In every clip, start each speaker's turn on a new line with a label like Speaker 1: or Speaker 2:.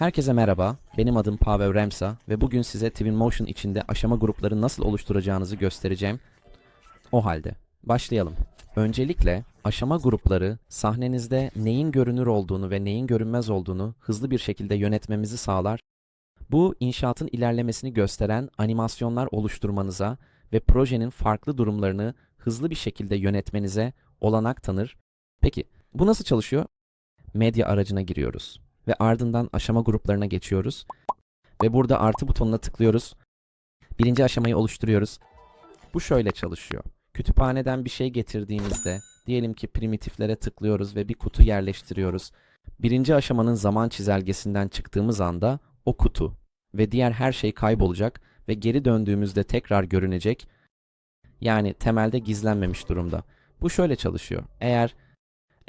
Speaker 1: Herkese merhaba, benim adım Pavel Remsa ve bugün size Twinmotion içinde aşama grupları nasıl oluşturacağınızı göstereceğim. O halde başlayalım. Öncelikle aşama grupları sahnenizde neyin görünür olduğunu ve neyin görünmez olduğunu hızlı bir şekilde yönetmemizi sağlar. Bu inşaatın ilerlemesini gösteren animasyonlar oluşturmanıza ve projenin farklı durumlarını hızlı bir şekilde yönetmenize olanak tanır. Peki bu nasıl çalışıyor? Medya aracına giriyoruz ve ardından aşama gruplarına geçiyoruz. Ve burada artı butonuna tıklıyoruz. Birinci aşamayı oluşturuyoruz. Bu şöyle çalışıyor. Kütüphaneden bir şey getirdiğimizde diyelim ki primitiflere tıklıyoruz ve bir kutu yerleştiriyoruz. Birinci aşamanın zaman çizelgesinden çıktığımız anda o kutu ve diğer her şey kaybolacak ve geri döndüğümüzde tekrar görünecek. Yani temelde gizlenmemiş durumda. Bu şöyle çalışıyor. Eğer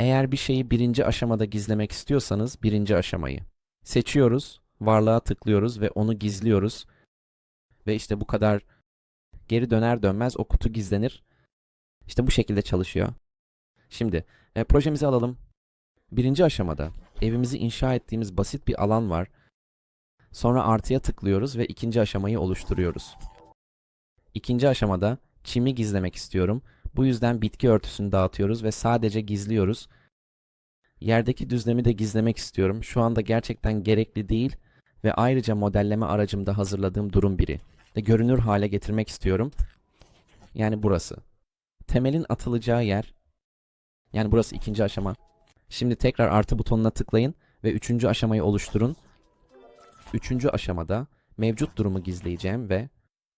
Speaker 1: eğer bir şeyi birinci aşamada gizlemek istiyorsanız birinci aşamayı seçiyoruz, varlığa tıklıyoruz ve onu gizliyoruz. Ve işte bu kadar geri döner dönmez o kutu gizlenir. İşte bu şekilde çalışıyor. Şimdi e, projemizi alalım. Birinci aşamada evimizi inşa ettiğimiz basit bir alan var. Sonra artıya tıklıyoruz ve ikinci aşamayı oluşturuyoruz. İkinci aşamada çimi gizlemek istiyorum. Bu yüzden bitki örtüsünü dağıtıyoruz ve sadece gizliyoruz. Yerdeki düzlemi de gizlemek istiyorum. Şu anda gerçekten gerekli değil ve ayrıca modelleme aracımda hazırladığım durum biri. Ve görünür hale getirmek istiyorum. Yani burası. Temelin atılacağı yer. Yani burası ikinci aşama. Şimdi tekrar artı butonuna tıklayın ve üçüncü aşamayı oluşturun. Üçüncü aşamada mevcut durumu gizleyeceğim ve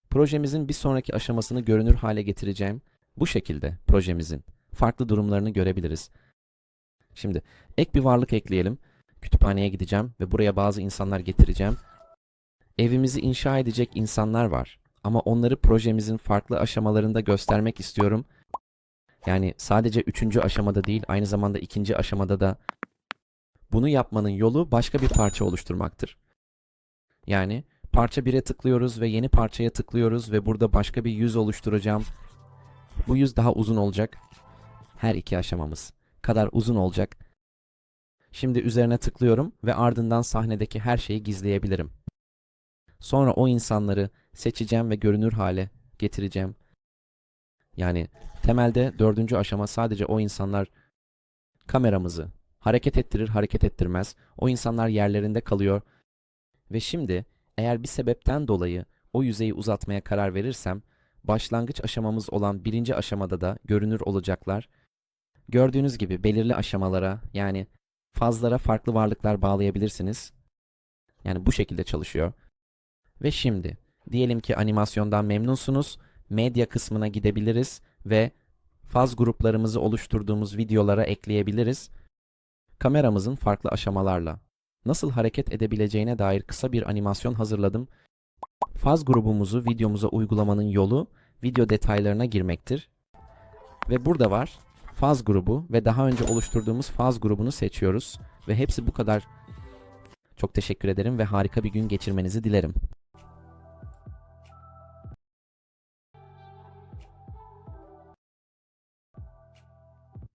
Speaker 1: projemizin bir sonraki aşamasını görünür hale getireceğim. Bu şekilde projemizin farklı durumlarını görebiliriz. Şimdi ek bir varlık ekleyelim. Kütüphaneye gideceğim ve buraya bazı insanlar getireceğim. Evimizi inşa edecek insanlar var. Ama onları projemizin farklı aşamalarında göstermek istiyorum. Yani sadece üçüncü aşamada değil, aynı zamanda ikinci aşamada da bunu yapmanın yolu başka bir parça oluşturmaktır. Yani parça 1'e tıklıyoruz ve yeni parçaya tıklıyoruz ve burada başka bir yüz oluşturacağım. Bu yüz daha uzun olacak. Her iki aşamamız kadar uzun olacak. Şimdi üzerine tıklıyorum ve ardından sahnedeki her şeyi gizleyebilirim. Sonra o insanları seçeceğim ve görünür hale getireceğim. Yani temelde dördüncü aşama sadece o insanlar kameramızı hareket ettirir hareket ettirmez. O insanlar yerlerinde kalıyor. Ve şimdi eğer bir sebepten dolayı o yüzeyi uzatmaya karar verirsem başlangıç aşamamız olan birinci aşamada da görünür olacaklar. Gördüğünüz gibi belirli aşamalara yani fazlara farklı varlıklar bağlayabilirsiniz. Yani bu şekilde çalışıyor. Ve şimdi diyelim ki animasyondan memnunsunuz. Medya kısmına gidebiliriz ve faz gruplarımızı oluşturduğumuz videolara ekleyebiliriz. Kameramızın farklı aşamalarla nasıl hareket edebileceğine dair kısa bir animasyon hazırladım. Faz grubumuzu videomuza uygulamanın yolu video detaylarına girmektir. Ve burada var faz grubu ve daha önce oluşturduğumuz faz grubunu seçiyoruz. Ve hepsi bu kadar. Çok teşekkür ederim ve harika bir gün geçirmenizi dilerim.